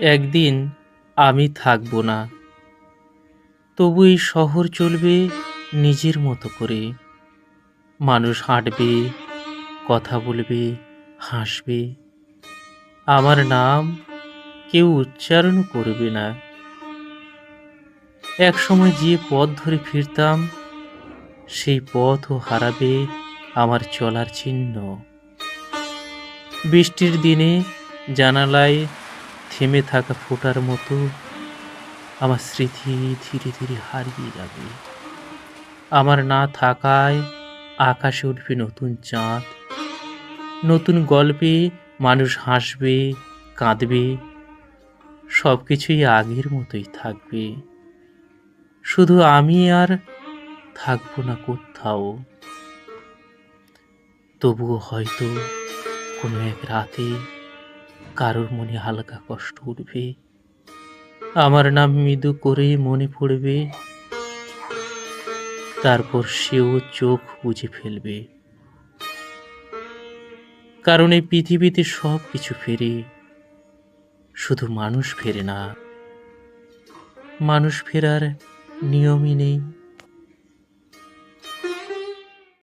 একদিন আমি থাকব না। তবু এই শহর চলবে নিজের মতো করে। মানুষ হাঁটবে, কথা বলবে, হাসবে। আমার নাম কেউ উচ্চারণ করবে না। এক সময় যে পথ ধরে ফিরতাম, সেই পথও হারাবে আমার চলার চিহ্ন। বৃষ্টির দিনে জানালায় থেমে থাকা ফোটার মতো আমার স্মৃতি ধীরে ধীরে হারিয়ে যাবে। আমার না থাকায় আকাশে উঠবে নতুন চাঁদ। নতুন গল্পে মানুষ হাসবে, কাঁদবে। সব কিছুই আগের মতোই থাকবে। শুধু আমি আর থাকব না কোথাও। তবুও হয়তো কোনো এক রাতে কারোর মনে হালকা কষ্ট উঠবে? আমার নাম মৃদু করে মনে পড়বে। তারপর সেও চোখ বুঝে ফেলবে। কারণ এই পৃথিবীতে সব কিছু ফেরে। শুধু মানুষ ফেরে না, মানুষ ফেরার নিয়মই নেই।